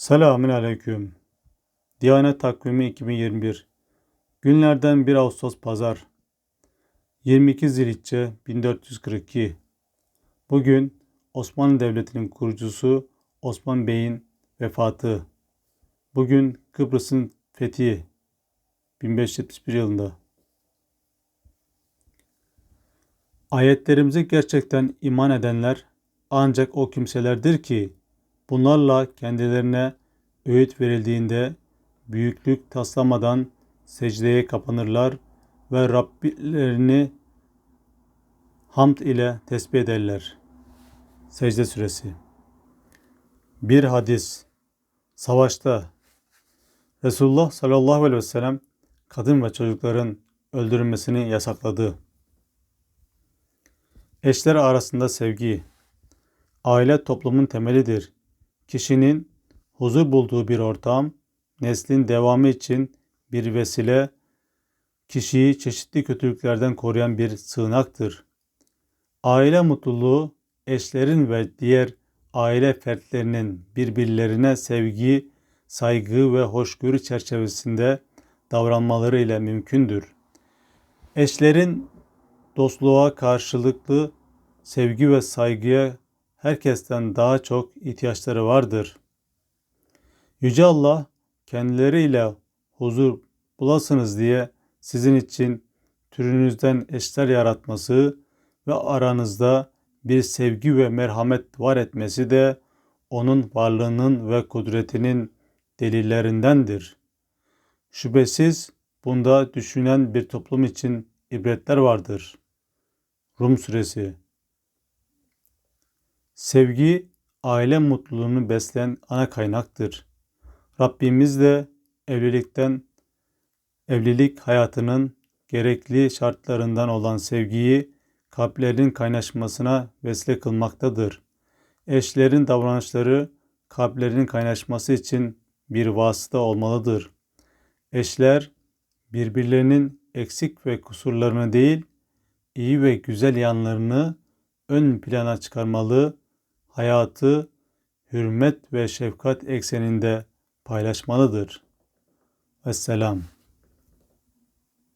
Selamün aleyküm. Diyanet Takvimi 2021 Günlerden 1 Ağustos Pazar 22 Zilhicce 1442 Bugün Osmanlı Devleti'nin kurucusu Osman Bey'in vefatı. Bugün Kıbrıs'ın fethi 1571 yılında. Ayetlerimize gerçekten iman edenler ancak o kimselerdir ki Bunlarla kendilerine öğüt verildiğinde büyüklük taslamadan secdeye kapanırlar ve Rabbilerini hamd ile tesbih ederler. Secde Suresi Bir hadis Savaşta Resulullah sallallahu aleyhi ve sellem kadın ve çocukların öldürülmesini yasakladı. Eşler arasında sevgi Aile toplumun temelidir. Kişinin huzur bulduğu bir ortam, neslin devamı için bir vesile, kişiyi çeşitli kötülüklerden koruyan bir sığınaktır. Aile mutluluğu, eşlerin ve diğer aile fertlerinin birbirlerine sevgi, saygı ve hoşgörü çerçevesinde davranmaları ile mümkündür. Eşlerin dostluğa karşılıklı sevgi ve saygıya herkesten daha çok ihtiyaçları vardır. Yüce Allah kendileriyle huzur bulasınız diye sizin için türünüzden eşler yaratması ve aranızda bir sevgi ve merhamet var etmesi de onun varlığının ve kudretinin delillerindendir. Şüphesiz bunda düşünen bir toplum için ibretler vardır. Rum Suresi Sevgi aile mutluluğunu besleyen ana kaynaktır. Rabbimiz de evlilikten evlilik hayatının gerekli şartlarından olan sevgiyi kalplerin kaynaşmasına vesile kılmaktadır. Eşlerin davranışları kalplerin kaynaşması için bir vasıta olmalıdır. Eşler birbirlerinin eksik ve kusurlarını değil, iyi ve güzel yanlarını ön plana çıkarmalı hayatı hürmet ve şefkat ekseninde paylaşmalıdır. Vesselam.